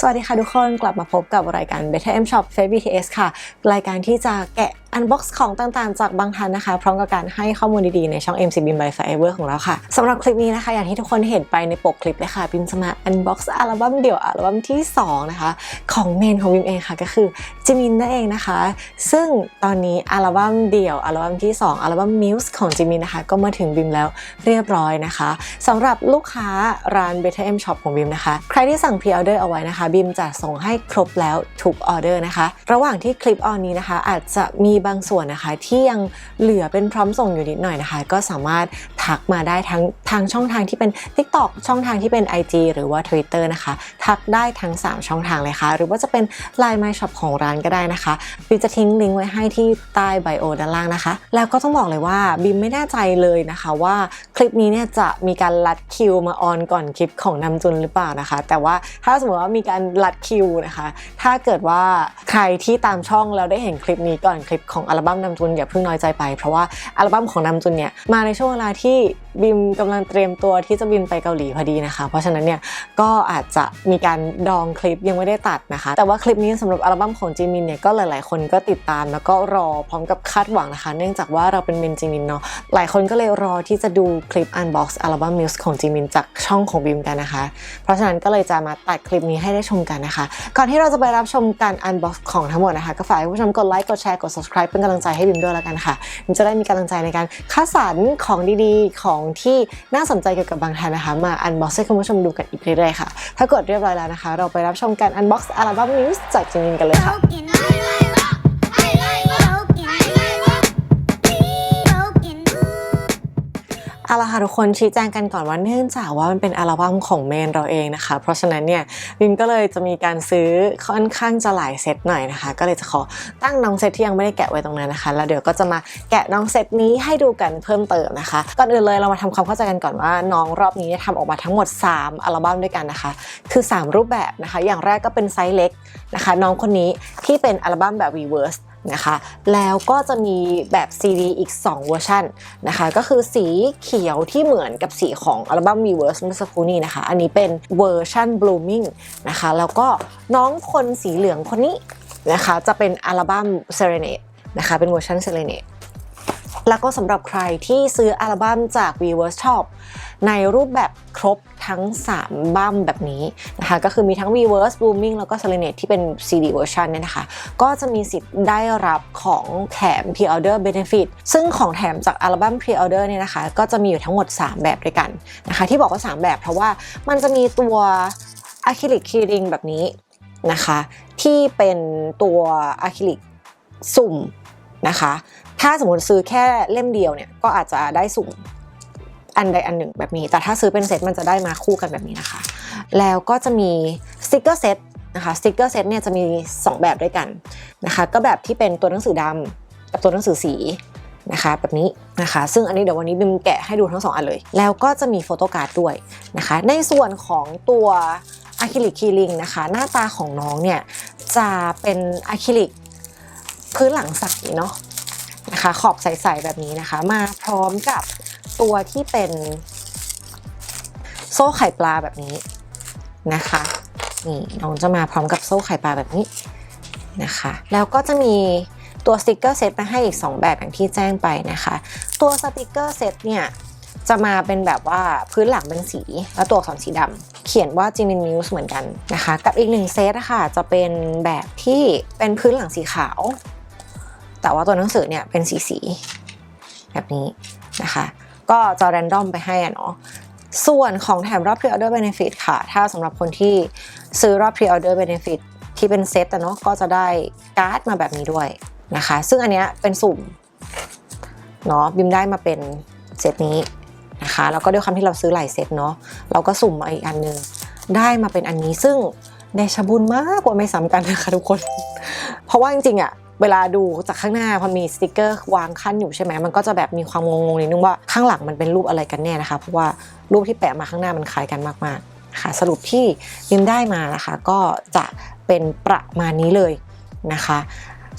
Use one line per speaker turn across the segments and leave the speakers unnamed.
สวัสดีค่ะทุกคนกลับมาพบกับรายการ Better M Shop Face BTS ค่ะ รายการที่จะแกะ อันบ็อกซ์ของต่างๆ จากบางทันนะคะ พร้อมกับการให้ข้อมูลดีๆ ในช่อง MC Beam by Forever ของเราค่ะสำหรับคลิปนี้นะคะ อย่างที่ทุกคนเห็นไปในปกคลิปเลยค่ะบิมจะมาอันบ็อกซ์อัลบั้มเดี่ยวอัลบั้มที่ 2 นะคะ ของเมนของบิมเองค่ะ ก็คือจิมินนั่นเองนะคะ ซึ่งตอนนี้อัลบั้มเดี่ยวอัลบั้มที่ 2 อัลบั้ม Muse ของจิมินนะคะ ก็มาถึงบิมแล้วเรียบร้อยนะคะสำหรับลูกค้าร้าน Better M Shop ของบิมนะคะ ใครที่สั่งพรีออเดอร์เอาไว้นะคะบิมจะส่งให้ครบแล้วทุกออเดอร์นะคะ ระหว่างที่คลิปออนนี้นะคะ อาจจะมีบางส่วนนะคะ ที่ยังเหลือเป็นพร้อมส่งอยู่นิดหน่อยนะคะ ก็สามารถ ทักมาได้ทั้งทางช่องทางที่เป็น TikTok ช่องทางที่เป็น IG หรือว่า Twitter นะคะ ทักได้ทั้ง 3 ช่องทางเลยค่ะ หรือว่าจะเป็น Line My Shop ของร้านก็ได้นะคะบิมจะทิ้งลิงก์ไว้ให้ที่ใต้ไบโอด้านล่างนะคะ แล้วก็ต้องบอกเลยว่าบิมไม่แน่ใจเลยนะคะว่าคลิปนี้เนี่ยจะมีการลัดคิวมาออนก่อนคลิปของนำจุนหรือเปล่านะคะ แต่ว่าถ้าสมมติว่ามีการลัดคิวนะคะ ถ้าเกิดว่าใครที่ตามช่องแล้วได้เห็นคลิปนี้ก่อนคลิปของอัลบั้มนำจุนอย่าเพิ่งน้อยใจไป เพราะว่าอัลบั้มของนำจุนเนี่ยมาในช่วงเวลาที่บิมกำลังเตรียมตัวที่จะบินไปเกาหลีพอดีนะคะ เพราะฉะนั้นเนี่ยก็อาจจะมีการดองคลิปยังไม่ได้ตัดนะคะ แต่ว่าคลิปนี้สำหรับอัลบั้มของจิมินเนี่ยก็หลาย ๆ คนก็ติดตามแล้วก็รอพร้อมกับคาดหวังนะคะ เนื่องจากว่าเราเป็นเมนจิมินเนาะหลายคนก็เลยรอที่จะดูคลิปอันบ็อกซ์อัลบั้มมิวส์ของจิมินจากช่องของบิมกันนะคะ เพราะฉะนั้นก็เลยจะมาตัดคลิปนี้ให้ได้ชมกันนะคะ ก่อนที่เราจะไปรับชมการอันบ็อกซ์ของทั้งหมดนะคะก็ฝากให้ผู้ชมกดไลค์กดแชร์กด subscribe เป็นกำลังใจให้บิมด้วยแล้วกันค่ะบิมจะได้มีกำลังใจในการคัดสรรของดีๆของที่น่าสนใจเกี่ยวกับบางทันนะคะมาอันบ็อกซ์ให้คุณผู้ชมดูกันอีกเรื่อยๆค่ะ ถ้ากดเรียบร้อยแล้วนะคะ เราไปรับชมการอันบ็อกซ์อัลบั้มนิวส์จากจีนกันเลยค่ะ เอาละค่ะทุกคนชี้แจงกันก่อนว่าเนื่องจากว่ามันเป็นอัลบั้มของเมนเราเองนะคะ เพราะฉะนั้นเนี่ยบิมก็เลยจะมีการซื้อค่อนข้างจะหลายเซตหน่อยนะคะ ก็เลยจะขอตั้งน้องเซตที่ยังไม่ได้แกะไว้ตรงนั้นนะคะ แล้วเดี๋ยวก็จะมาแกะน้องเซตนี้ให้ดูกันเพิ่มเติมนะคะก่อนอื่นเลยเรามาทำความเข้าใจกันก่อนว่าน้องรอบนี้เนี่ยทำออกมาทั้งหมด 3 อัลบั้มด้วยกันนะคะ คือ 3 รูปแบบนะคะ อย่างแรกก็เป็นไซส์เล็กนะคะ น้องคนนี้ที่เป็นอัลบั้มแบบ reverse นะคะ แล้วก็จะมีแบบ CD อีก 2 เวอร์ชันนะคะ ก็คือสีเขียวที่เหมือนกับสีของอัลบั้ม Reverse เมื่อสักครู่นี้นะคะ อันนี้เป็นเวอร์ชัน Blooming นะคะ แล้วก็น้องคนสีเหลืองคนนี้นะคะ จะเป็นอัลบั้ม Serenade นะคะ เป็นเวอร์ชัน Serenade แล้วก็สำหรับใครที่ซื้ออัลบั้มจาก Reverse Shop ในรูปแบบครบทั้ง 3 บั้มแบบนี้นะคะก็คือมีทั้ง Reverse Blooming แล้วก็ Serenade ที่เป็น CD version เนี่ยนะคะ ก็จะมีสิทธิ์ได้รับของแถม Pre-order Benefit ซึ่งของแถมจากอัลบั้ม Pre-order เนี่ยนะคะ ก็จะมีอยู่ทั้งหมด 3 แบบด้วยกันนะคะ ที่บอกว่า 3 แบบเพราะว่ามันจะมีตัวอะคริลิกคีริงแบบนี้นะคะ ที่เป็นตัวอะคริลิกสุ่มนะคะ ถ้าสมมติซื้อแค่เล่มเดียวเนี่ยก็อาจจะได้สุ่มอันใดอันหนึ่งแบบนี้ แต่ถ้าซื้อเป็นเซตมันจะได้มาคู่กันแบบนี้นะคะ แล้วก็จะมีสติกเกอร์เซตนะคะสติกเกอร์เซตเนี่ยจะมี 2 แบบด้วยกันนะคะก็แบบที่เป็นตัวหนังสือดำกับตัวหนังสือสีนะคะแบบนี้นะคะซึ่งอันนี้เดี๋ยววันนี้บิมแกะให้ดูทั้งสองอันเลย แล้วก็จะมีโฟโต้การ์ดด้วยนะคะ ในส่วนของตัวอะคริลิกคีริงนะคะ หน้าตาของน้องเนี่ยจะเป็นอะคริลิกพื้นหลังใสเนาะ นะคะขอบใสๆแบบนี้นะคะ มาพร้อมกับตัวที่เป็นโซ่ไข่ปลาแบบนี้นะคะนี่น้องจะมาพร้อมกับโซ่ไข่ปลาแบบนี้นะคะ แล้วก็จะมีตัวสติกเกอร์เซตมาให้อีก 2 แบบอย่างที่แจ้งไปนะคะ ตัวสติกเกอร์เซตเนี่ยจะมาเป็นแบบว่าพื้นหลังเป็นสี แล้วตัวอักษรสีดำเขียนว่า Jimin News เหมือนกันนะคะ กับอีกหนึ่งเซตอะค่ะจะเป็นแบบที่เป็นพื้นหลังสีขาว แต่ว่าตัวหนังสือเนี่ยเป็นสีสีแบบนี้นะคะ ก็จะแรนดอมไปให้อะเนาะส่วนของแถมรอบ Pre-order Benefit ค่ะ ถ้าสำหรับคนที่ซื้อรอบ Pre-order Benefit ที่เป็นเซตอะเนาะก็จะได้การ์ดมาแบบนี้ด้วยนะคะ ซึ่งอันเนี้ยเป็นสุ่มเนาะบิมได้มาเป็นเซตนี้นะคะแล้วก็ด้วยความที่เราซื้อหลายเซตเนาะเราก็สุ่มมาอีกอันนึงได้มาเป็นอันนี้ซึ่งเดชบุญมากกว่าไม่ซ้ำกันนะคะทุกคน เพราะว่าจริงๆอะ เวลาดูจากข้างหน้าพอมีสติกเกอร์วางขั้นอยู่ใช่ไหมมันก็จะแบบมีความงงๆนิดนึงว่าข้างหลังมันเป็นรูปอะไรกันแน่นะคะ เพราะว่ารูปที่แปะมาข้างหน้ามันคล้ายกันมากๆค่ะสรุปที่ยิมได้มานะคะ ก็จะเป็นประมาณนี้เลยนะคะ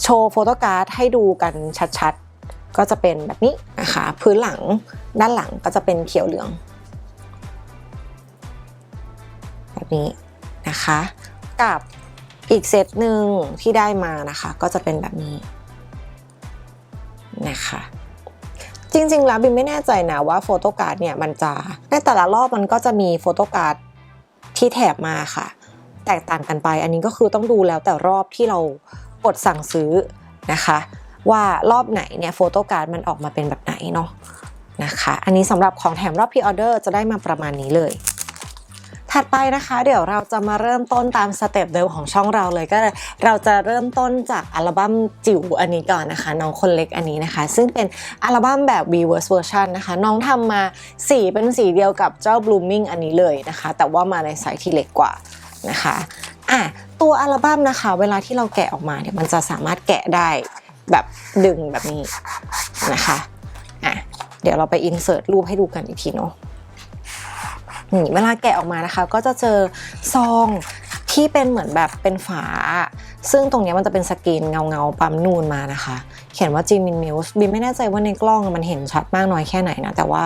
โชว์โฟโต้การ์ดให้ดูกันชัดๆ ก็จะเป็นแบบนี้นะคะพื้นหลังด้านหลังก็จะเป็นเขียวเหลือง แบบนี้นะคะ กับ อีกเซตหนึ่งที่ได้มานะคะ ก็จะเป็นแบบนี้นะคะจริงๆแล้วบิมไม่แน่ใจนะว่าโฟโต้การ์ดเนี่ยมันจะในแต่ละรอบมันก็จะมีโฟโต้การ์ดที่แถบมาค่ะ แตกต่างกันไป อันนี้ก็คือต้องดูแล้วแต่รอบที่เรากดสั่งซื้อนะคะ ว่ารอบไหนเนี่ยโฟโต้การ์ดมันออกมาเป็นแบบไหนเนาะนะคะ อันนี้สำหรับของแถมรอบพรีออเดอร์จะได้มาประมาณนี้เลย ถัดไปนะคะ เดี๋ยวเราจะมาเริ่มต้นตามสเต็ปเดิมของช่องเราเลยก็เราจะเริ่มต้นจากอัลบั้มจิ๋วอันนี้ก่อนนะคะ น้องคนเล็กอันนี้นะคะ ซึ่งเป็นอัลบั้มแบบ reverse version นะคะ น้องทำมาสีเป็นสีเดียวกับเจ้า blooming อันนี้เลยนะคะ แต่ว่ามาในไซส์ที่เล็กกว่านะคะอะตัวอัลบั้มนะคะ เวลาที่เราแกะออกมาเนี่ยมันจะสามารถแกะได้แบบดึงแบบนี้นะคะอะเดี๋ยวเราไป insert รูปให้ดูกันอีกทีเนาะ นี่เวลาแกะออกมานะคะ ก็จะเจอซองที่เป็นเหมือนแบบเป็นฝา ซึ่งตรงนี้มันจะเป็นสกรีนเงาเงาๆปั๊มนูนมานะคะ เขียนว่าจิมินมิวส์บีไม่แน่ใจว่าในกล้องมันเห็นชัดมากน้อยแค่ไหนนะ แต่ว่า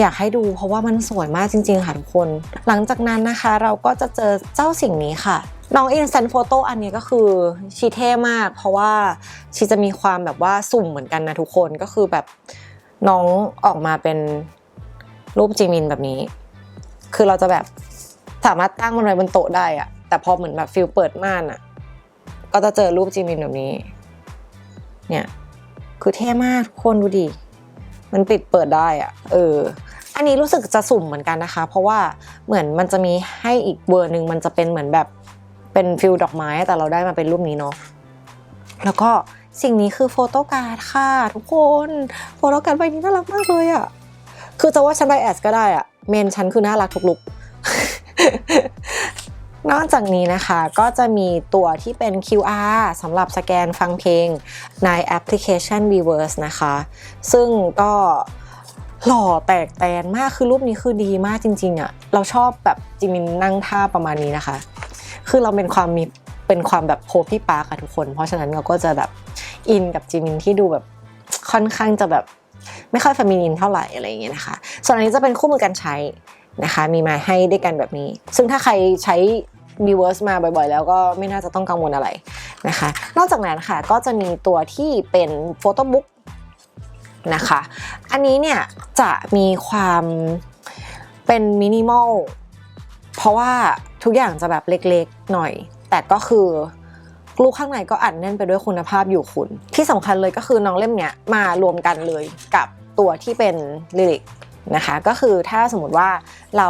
อยากให้ดูเพราะว่ามันสวยมากจริง ๆ ค่ะทุกคน หลังจากนั้นนะคะ เราก็จะเจอเจ้าสิ่งนี้ค่ะน้อง Instant Photo อันนี้ก็คือชีเท่มาก เพราะว่าชีจะมีความแบบว่าสุ่มเหมือนกันนะทุกคนก็คือแบบน้องออกมาเป็นรูปจิมินแบบนี้ คือเราจะแบบสามารถตั้งมันไว้บนโต๊ะได้อะแต่พอเหมือนแบบฟิลเปิดม่านอะก็จะเจอรูปจิมินแบบนี้ เนี่ย คือเท่มากทุกคนดูดิ มันปิดเปิดได้อะเออ อันนี้รู้สึกจะสุ่มเหมือนกันนะคะ เพราะว่าเหมือนมันจะมีให้อีกเวอร์หนึ่งมันจะเป็นเหมือนแบบเป็นฟิลดอกไม้ แต่เราได้มาเป็นรูปนี้เนาะ แล้วก็สิ่งนี้คือโฟโต้การ์ดค่ะ ทุกคน โฟโต้การ์ดใบนี้น่ารักมากเลยอะคือจะว่าฉันไบแอสก็ได้อะ เมนฉันคือน่ารักทุกลุกนอกจากนี้นะคะก็จะมีตัวที่เป็น QR สำหรับสแกนฟังเพลงในแอปพลิเคชัน Weverse นะคะ ซึ่งก็หล่อแตกแตนมากคือรูปนี้คือดีมากจริงๆอะเราชอบแบบจิมินนั่งท่าประมาณนี้นะคะ คือเราเป็นความมีเป็นความแบบโพพี่ปาร์คอะทุกคน เพราะฉะนั้นเราก็จะแบบอินกับจิมินที่ดูแบบค่อนข้างจะแบบ ไม่ค่อยฟมินินเท่าไหร่อะไรอย่างเงี้ยนะคะ ส่วนอันนี้จะเป็นคู่มือการใช้นะคะ มีมาให้ด้วยกันแบบนี้ ซึ่งถ้าใครใช้ b v e r s e มาบ่อยๆ แล้วก็ไม่น่าจะต้องกังวลอะไรนะคะ นอกจากนั้นค่ะก็จะมีตัวที่เป็นโฟโต้บุ๊กนะคะ อันนี้เนี่ยจะมีความเป็นมินิมอลเพราะว่าทุกอย่างจะแบบเล็กๆหน่อย แต่ก็คือลูกข้างในก็อัดแน่นไปด้วยคุณภาพอยู่คุณ ที่สำคัญเลยก็คือน้องเล่มเนี้ยมารวมกันเลยกับ ตัวที่เป็นลิลิกนะคะก็คือถ้าสมมติว่าเรา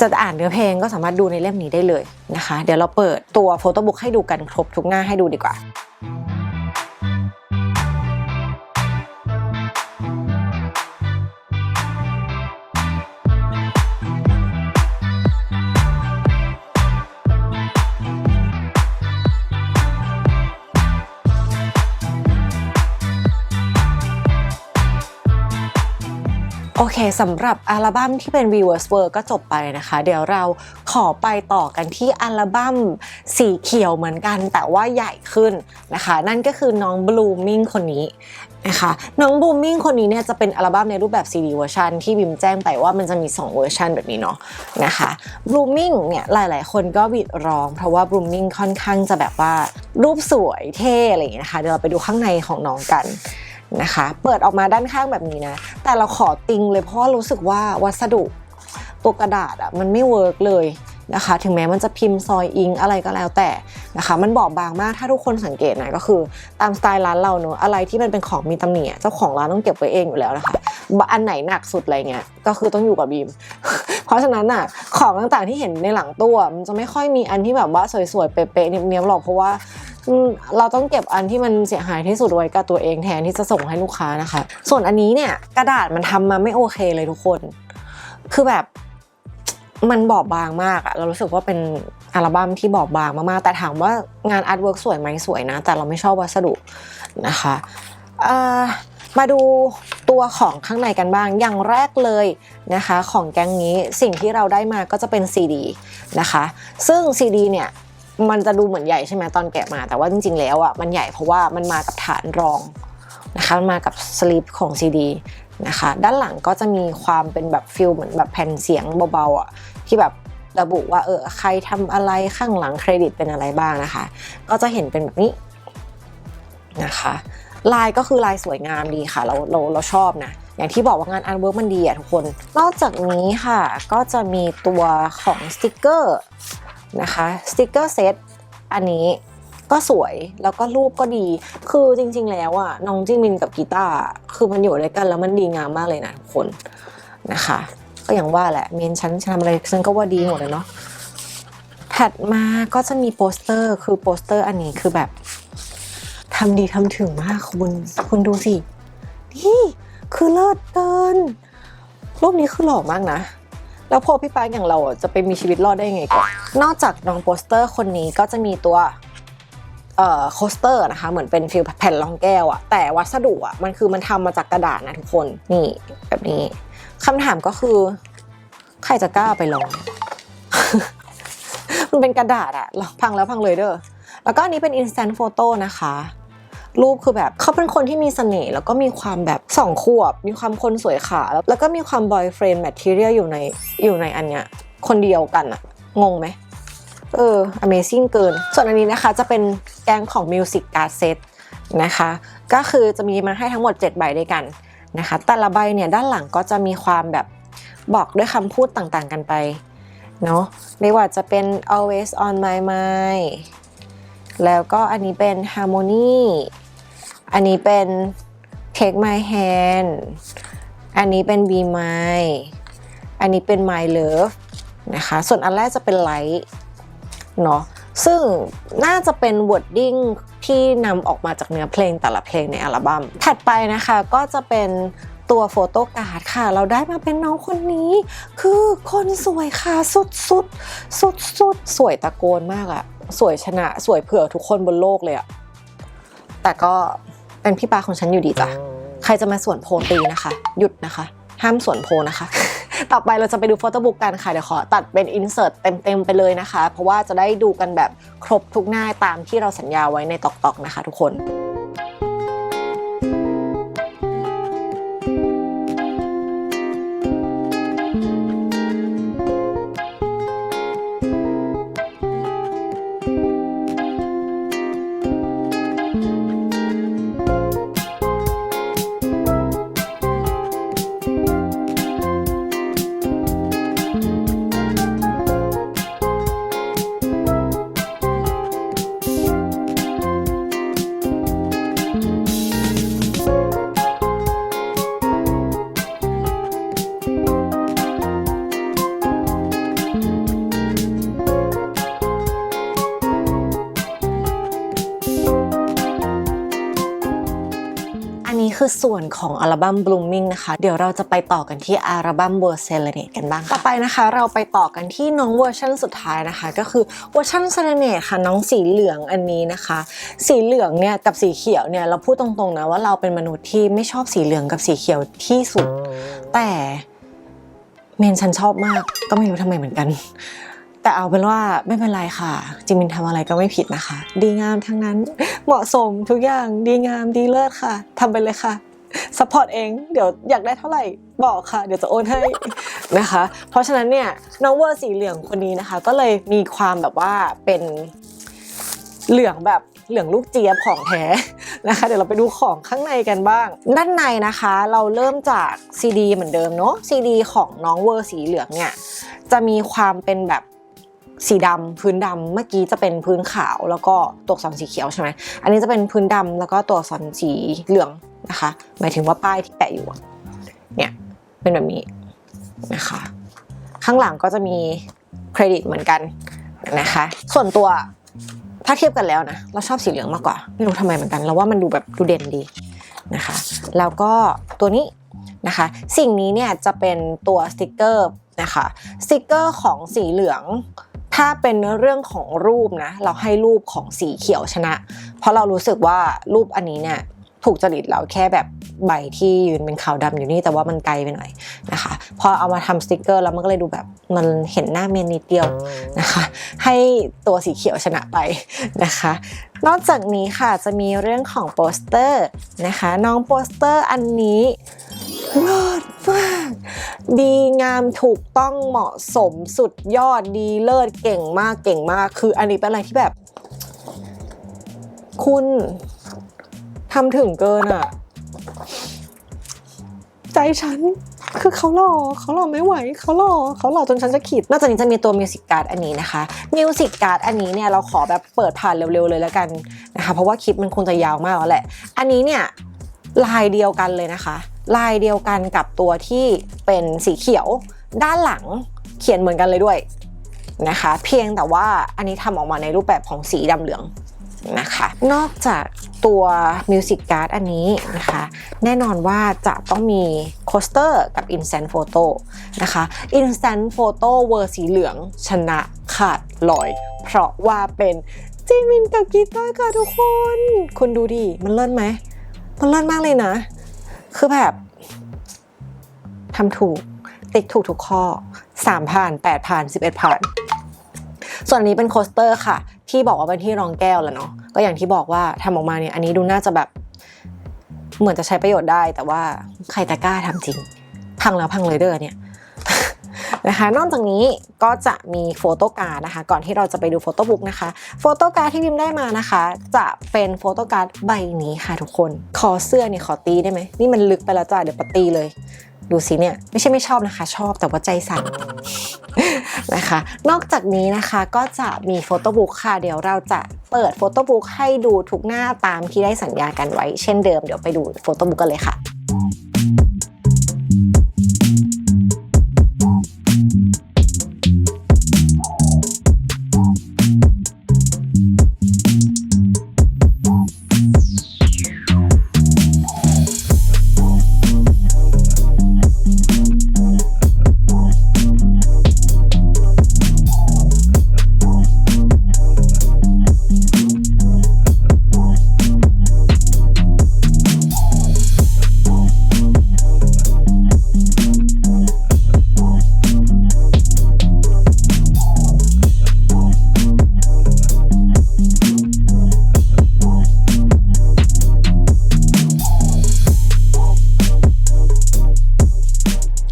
จะอ่านเนื้อเพลงก็สามารถดูในเล่มนี้ได้เลยนะคะ เดี๋ยวเราเปิดตัวโฟโต้บุ๊กให้ดูกันครบทุกหน้าให้ดูดีกว่า โอเคสำหรับอัลบั้มที่เป็น Reverse World ก็จบไปนะคะ เดี๋ยวเราขอไปต่อกันที่อัลบั้มสีเขียวเหมือนกันแต่ว่าใหญ่ขึ้นนะคะ นั่นก็คือน้อง Blooming คนนี้นะคะน้อง Blooming คนนี้เนี่ยจะเป็นอัลบั้มในรูปแบบ CD เวอร์ชันที่บิมแจ้งไปว่ามันจะมี 2 เวอร์ชันแบบนี้เนาะนะคะ Blooming เนี่ยหลาย ๆ คนก็บิดร้อง เพราะว่า Blooming ค่อนข้างจะแบบว่ารูปสวยเท่อะไรอย่างเงี้ยนะคะเดี๋ยวเราไปดูข้างในของน้องกัน นะคะ เปิดออกมาด้านข้างแบบนี้นะ แต่เราขอติงเลยเพราะรู้สึกว่าวัสดุตัวกระดาษอะมันไม่เวิร์กเลยนะคะ ถึงแม้มันจะพิมพ์ซอยอิงอะไรก็แล้วแต่นะคะ มันบอบบางมากถ้าทุกคนสังเกตนะก็คือตามสไตล์ร้านเราเนอะอะไรที่มันเป็นของมีตำหนิเจ้าของร้านต้องเก็บไว้เองอยู่แล้วนะคะอันไหนหนักสุดอะไรเงี้ยก็คือต้องอยู่กับบีม เพราะฉะนั้นอะของต่างๆที่เห็นในหลังตู้อะมันจะไม่ค่อยมีอันที่แบบว่าสวยๆเป๊ะๆเนียบๆหรอกเพราะว่า เราต้องเก็บอันที่มันเสียหายที่สุดไว้กับตัวเองแทนที่จะส่งให้ลูกค้านะคะ ส่วนอันนี้เนี่ยกระดาษมันทำมาไม่โอเคเลยทุกคน คือแบบมันบอบบางมากอะเรารู้สึกว่าเป็นอัลบั้มที่บอบบางมากๆ แต่ถามว่างานอาร์ตเวิร์กสวยไหมสวยนะ แต่เราไม่ชอบวัสดุนะคะมาดูตัวของข้างในกันบ้าง อย่างแรกเลยนะคะ ของแก๊งนี้สิ่งที่เราได้มาก็จะเป็น CD นะคะ ซึ่ง CD เนี่ย มันจะดูเหมือนใหญ่ใช่ไหมตอนแกะมา แต่ว่าจริง ๆ แล้วอะมันใหญ่เพราะว่ามันมากับฐานรองนะคะมันมากับสลิปของ CD นะคะด้านหลังก็จะมีความเป็นแบบฟิลเหมือนแบบแผ่นเสียงเบาๆอะที่แบบระบุว่าเออใครทำอะไรข้างหลังเครดิตเป็นอะไรบ้างนะคะ ก็จะเห็นเป็นแบบนี้นะคะลายก็คือลายสวยงามดีค่ะ เราเราเราชอบนะ อย่างที่บอกว่างานอาร์ตเวิร์กมันดีอะทุกคน นอกจากนี้ค่ะ ก็จะมีตัวของสติกเกอร์ นะคะสติกเกอร์เซตอันนี้ก็สวยแล้วก็รูปก็ดี คือจริง ๆ แล้วอะน้องจิงมินกับกีตาร์คือมันอยู่ด้วยกันแล้วมันดีงามมากเลยนะทุกคนนะคะ ก็อย่างว่าแหละเมนฉันทำอะไรฉันก็ว่าดีหมดเลยเนาะถัดมาก็จะมีโปสเตอร์คือโปสเตอร์อันนี้คือแบบทำดีทำถึงมากคุณคุณดูสินี่คือเลิศเกินรูปนี้คือหล่อมากนะ แล้วพอพี่ปาร์อย่างเราอะจะไปมีชีวิตรอดได้ยังไงก่อนนอกจากน้องโปสเตอร์คนนี้ก็จะมีตัวเอ่อโคสเตอร์นะคะเหมือนเป็นฟิลแผ่นรองแก้วอะแต่วัสดุอะมันคือมันทำมาจากกระดาษนะทุกคนนี่แบบนี้คำถามก็คือ ใครจะกล้าไปลอง มันเป็นกระดาษอะพังแล้วพังเลยเด้อแล้วก็อันนี้เป็น instant photo นะคะ รูปคือแบบเขาเป็นคนที่มีเสน่ห์แล้วก็มีความแบบสองขวบ มีความคนสวยขาแล้วแล้วก็มีความ boyfriend material อยู่ในอยู่ในอันเนี้ยคนเดียวกันอะงงไหมเออ amazing เกิน ส่วนอันนี้นะคะจะเป็นแกงของ music card set นะคะ ก็คือจะมีมาให้ทั้งหมด 7 ใบด้วยกันนะคะ แต่ละใบเนี่ยด้านหลังก็จะมีความแบบบอกด้วยคำพูดต่างๆกันไปเนาะไม่ว่าจะเป็น always on my mind แล้วก็อันนี้เป็น harmony อันนี้เป็น take my hand อันนี้เป็น be mine อันนี้เป็น my love นะคะ ส่วนอันแรกจะเป็น light เนาะซึ่งน่าจะเป็น wording ที่นำออกมาจากเนื้อเพลงแต่ละเพลงในอัลบัม้มถัดไปนะคะก็จะเป็นตัวโฟโต้การ์ดค่ะ เราได้มาเป็นน้องคนนี้ คือคนสวยค่ะ สุดสุดสุดสุดสวยตะโกนมากอะสวยชนะ สวยเผื่อทุกคนบนโลกเลยอะแต่ก็ เป็นพี่ปาของฉันอยู่ดีจ้ะใครจะมาสวนโพตีนะคะ หยุดนะคะ ห้ามสวนโพนะคะ ต่อไปเราจะไปดูโฟโต้บุ๊กกันค่ะเดี๋ยวขอตัดเป็นอินเสิร์ตเต็มๆไปเลยนะคะ เพราะว่าจะได้ดูกันแบบครบทุกหน้าตามที่เราสัญญาไว้ในตอกๆนะคะ ทุกคน คือส่วนของอัลบั้ม Blooming นะคะ เดี๋ยวเราจะไปต่อกันที่อัลบั้ม w o r d Serenade กันบ้าง ต่อไปนะคะ เราไปต่อกันที่น้องเวอร์ชันสุดท้ายนะคะ ก็คือเวอร์ชัน Serenade ค่ะ น้องสีเหลืองอันนี้นะคะ สีเหลืองเนี่ยกับสีเขียวเนี่ยเราพูดตรงๆนะว่าเราเป็นมนุษย์ที่ไม่ชอบสีเหลืองกับสีเขียวที่สุด แต่เมนฉันชอบมากก็ไม่รู้ทำไมเหมือนกัน แต่เอาเป็นว่าไม่เป็นไรค่ะ จิมินทำอะไรก็ไม่ผิดนะคะ ดีงามทั้งนั้นเหมาะสมทุกอย่างดีงามดีเลิศค่ะทำไปเลยค่ะสปอร์ตเองเดี๋ยวอยากได้เท่าไหร่บอกค่ะ เดี๋ยวจะโอนให้นะคะ เพราะฉะนั้นเนี่ยน้องเวอร์สีเหลืองคนนี้นะคะ ก็เลยมีความแบบว่าเป็นเหลืองแบบเหลืองลูกเจี๊ยบของแท้นะคะ เดี๋ยวเราไปดูของข้างในกันบ้าง ด้านในนะคะ เราเริ่มจากซีดีเหมือนเดิมเนาะซีดีของน้องเวอร์สีเหลืองเนี่ยจะมีความเป็นแบบ สีดำพื้นดำเมื่อกี้จะเป็นพื้นขาวแล้วก็ตัวอักษรสีเขียวใช่ไหมอันนี้จะเป็นพื้นดำแล้วก็ตัวอักษรสีเหลืองนะคะ หมายถึงว่าป้ายที่แปะอยู่เนี่ยเป็นแบบนี้นะคะ ข้างหลังก็จะมีเครดิตเหมือนกันนะคะ ส่วนตัวถ้าเทียบกันแล้วนะ เราชอบสีเหลืองมากกว่า ไม่รู้ทำไมเหมือนกัน เราว่ามันดูแบบดูเด่นดีนะคะ แล้วก็ตัวนี้นะคะ สิ่งนี้เนี่ยจะเป็นตัวสติกเกอร์นะคะ สติกเกอร์ของสีเหลือง ถ้าเป็นเรื่องของรูปนะ เราให้รูปของสีเขียวชนะ เพราะเรารู้สึกว่ารูปอันนี้เนี่ยถูกจริตเราแค่แบบใบที่ยืนเป็นขาวดำอยู่นี่แต่ว่ามันไกลไปหน่อยนะคะ พอเอามาทำสติกเกอร์แล้วมันก็เลยดูแบบมันเห็นหน้าเมนนิดเดียวนะคะ ให้ตัวสีเขียวชนะไปนะคะ นอกจากนี้ค่ะจะมีเรื่องของโปสเตอร์นะคะ น้องโปสเตอร์อันนี้เลิศมาก ดีงามถูกต้องเหมาะสมสุดยอดดีเลิศเก่งมากเก่งมาก คืออันนี้เป็นอะไรที่แบบ คุณทำถึงเกินอะใจฉันคือเขาหล่อเขาหล่อไม่ไหวเขาหล่อเขาหล่อจนฉันจะขีดนอกจากนี้จะมีตัวมิวสิกการ์ดอันนี้นะคะมิวสิกการ์ดอันนี้เนี่ยเราขอแบบเปิดผ่านเร็วๆเลยแล้วกันนะคะเพราะว่าคลิปมันคงจะยาวมากแล้วแหละ อันนี้เนี่ยลายเดียวกันเลยนะคะ ลายเดียวกันกับตัวที่เป็นสีเขียว ด้านหลังเขียนเหมือนกันเลยด้วยนะคะ เพียงแต่ว่าอันนี้ทำออกมาในรูปแบบของสีดำเหลืองนะคะนอกจากตัว Music Card อันนี้นะคะแน่นอนว่าจะต้องมีโคสเตอร์กับ Instant Photo นะคะ Instant Photo เวอร์สีเหลืองชนะขาดลอย เพราะว่าเป็นจิมินกับกีตาร์ค่ะทุกคน คุณดูดิ มันเลิศไหม มันเลิศมากเลยนะ คือแบบทำถูก ติ๊กถูกทุกข้อ3ผ่าน8ผ่าน11ผ่าน ส่วนนี้เป็นโคสเตอร์ค่ะ ที่บอกว่าเป็นที่รองแก้วแหละเนาะก็อย่างที่บอกว่าทำออกมาเนี่ยอันนี้ดูน่าจะแบบเหมือนจะใช้ประโยชน์ได้ แต่ว่าใครตะกล้าทำจริง พังแล้วพังเลยเด้อเนี่ย นะคะ นอกจากนี้ก็จะมีโฟโต้การ์ดนะคะ ก่อนที่เราจะไปดูโฟโต้บุ๊กนะคะ โฟโต้การ์ดที่พิมพ์ได้มานะคะ จะเป็นโฟโต้การ์ดใบนี้ค่ะทุกคน คอเสื้อเนี่ยขอตีได้ไหม นี่มันลึกไปแล้วจ้ะ เดี๋ยวปตีเลย ดูสิเนี่ย ไม่ใช่ไม่ชอบนะคะ ชอบแต่ว่าใจสั่นนะคะ นอกจากนี้นะคะก็จะมีโฟโต้บุ๊กค่ะ เดี๋ยวเราจะเปิดโฟโต้บุ๊กให้ดูทุกหน้าตามที่ได้สัญญากันไว้ เช่นเดิม เดี๋ยวไปดูโฟโต้บุ๊กกันเลยค่ะ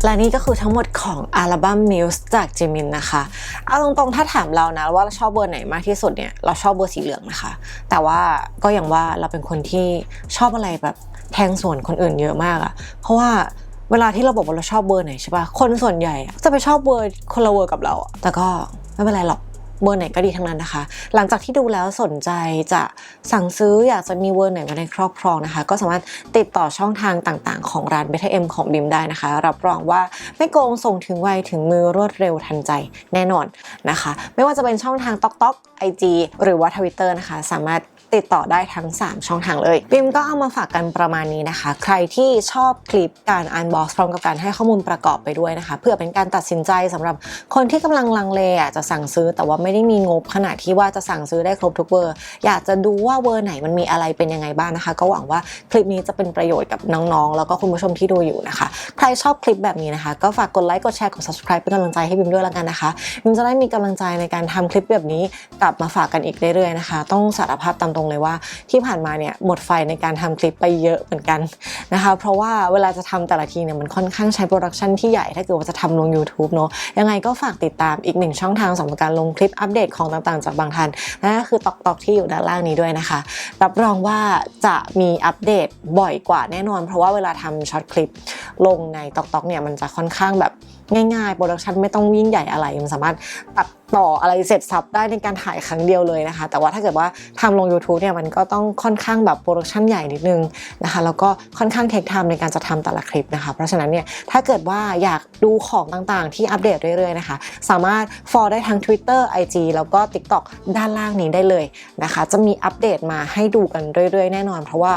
และนี่ก็คือทั้งหมดของอัลบั้ม Muse จากจิมินนะคะ เอาตรงๆ ถ้าถามเรานะว่าเราชอบเบอร์ไหนมากที่สุดเนี่ย เราชอบเบอร์สีเหลืองนะคะ แต่ว่าก็อย่างว่าเราเป็นคนที่ชอบอะไรแบบแทงส่วนคนอื่นเยอะมากอะเพราะว่าเวลาที่เราบอกว่าเราชอบเบอร์ไหนใช่ปะคนส่วนใหญ่จะไปชอบเบอร์คนละเบอร์กับเรา แต่ก็ไม่เป็นไรหรอก เบอร์ไหนก็ดีทั้งนั้นนะคะ หลังจากที่ดูแล้วสนใจจะสั่งซื้ออยากจะมีเบอร์ไหนไว้ในครอบครองนะคะ ก็สามารถติดต่อช่องทางต่างๆ ของร้านเบทเอ็มของบิมได้นะคะ รับรองว่าไม่โกงส่งถึงไวถึงมือรวดเร็วทันใจแน่นอนนะคะ ไม่ว่าจะเป็นช่องทาง t อก t อก IG หรือว่าทวิตเตอร์นะคะ สามารถ ติดต่อได้ทั้ง 3 ช่องทางเลยบิมก็เอามาฝากกันประมาณนี้นะคะ ใครที่ชอบคลิปการอันบ็อกซ์พร้อมกับการให้ข้อมูลประกอบไปด้วยนะคะ เพื่อเป็นการตัดสินใจสำหรับคนที่กำลังลังเลอะจะสั่งซื้อแต่ว่าไม่ได้มีงบขนาดที่ว่าจะสั่งซื้อได้ครบทุกเวอร์ อยากจะดูว่าเวอร์ไหนมันมีอะไรเป็นยังไงบ้างนะคะ ก็หวังว่าคลิปนี้จะเป็นประโยชน์กับน้องๆ แล้วก็คุณผู้ชมที่ดูอยู่นะคะ ใครชอบคลิปแบบนี้นะคะ ก็ฝากกดไลค์กดแชร์กด subscribe เป็นกำลังใจให้บิมด้วยแล้วกันนะคะบิมจะได้มีกำลังใจในการทำคลิปแบบนี้กลับมาฝากกันอีกเรื่อยๆนะคะ ต้องสารภาพตามตรงเลยว่าที่ผ่านมาเนี่ยหมดไฟในการทำคลิปไปเยอะเหมือนกันนะคะเพราะว่าเวลาจะทำแต่ละทีเนี่ยมันค่อนข้างใช้โปรดักชันที่ใหญ่ถ้าเกิดว่าจะทำลง YouTube เนอะยังไงก็ฝากติดตามอีกหนึ่งช่องทางสำหรับการลงคลิปอัปเดตของต่างๆ จากบางทันนั่นก็คือตอกตอกที่อยู่ด้านล่างนี้ด้วยนะคะรับรองว่าจะมีอัปเดตบ่อยกว่าแน่นอน เพราะว่าเวลาทำช็อตคลิปลงในตอกตอกเนี่ยมันจะค่อนข้างแบบง่ายๆโปรดักชันไม่ต้องยิ่งใหญ่อะไรมันสามารถตัดต่ออะไรเสร็จสับได้ในการถ่ายครั้งเดียวเลยนะคะ แต่ว่าถ้าเกิดว่าทำลง YouTube เนี่ยมันก็ต้องค่อนข้างแบบโปรดักชันใหญ่นิดนึงนะคะแล้วก็ค่อนข้างเทคไทม์ในการจะทำแต่ละคลิปนะคะ เพราะฉะนั้นเนี่ยถ้าเกิดว่าอยากดูของต่างๆ ที่อัปเดตเรื่อยๆนะคะ สามารถ follow ได้ทั้ง Twitter IG แล้วก็ TikTok ด้านล่างนี้ได้เลยนะคะ จะมีอัปเดตมาให้ดูกันเรื่อยๆ แน่นอน เพราะว่า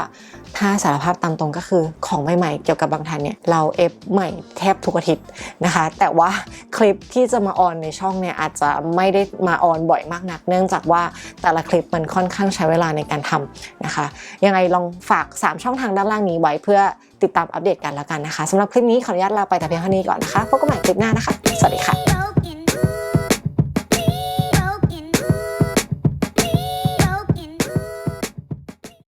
ถ้าสารภาพตามตรงก็คือของใหม่ๆ เกี่ยวกับบางทันเนี่ยเราเอฟใหม่แทบทุกอาทิตย์นะคะ แต่ว่าคลิปที่จะมาออนในช่องเนี่ยอาจจะไม่ได้มาออนบ่อยมากนัก เนื่องจากว่าแต่ละคลิปมันค่อนข้างใช้เวลาในการทำนะคะ ยังไงลองฝาก 3 ช่องทางด้านล่างนี้ไว้เพื่อติดตามอัปเดตกันแล้วกันนะคะสำหรับคลิปนี้ขออนุญาตลาไปแต่เพียงเท่านี้ก่อนนะคะพบกันใหม่คลิปหน้านะคะ สวัสดีค่ะ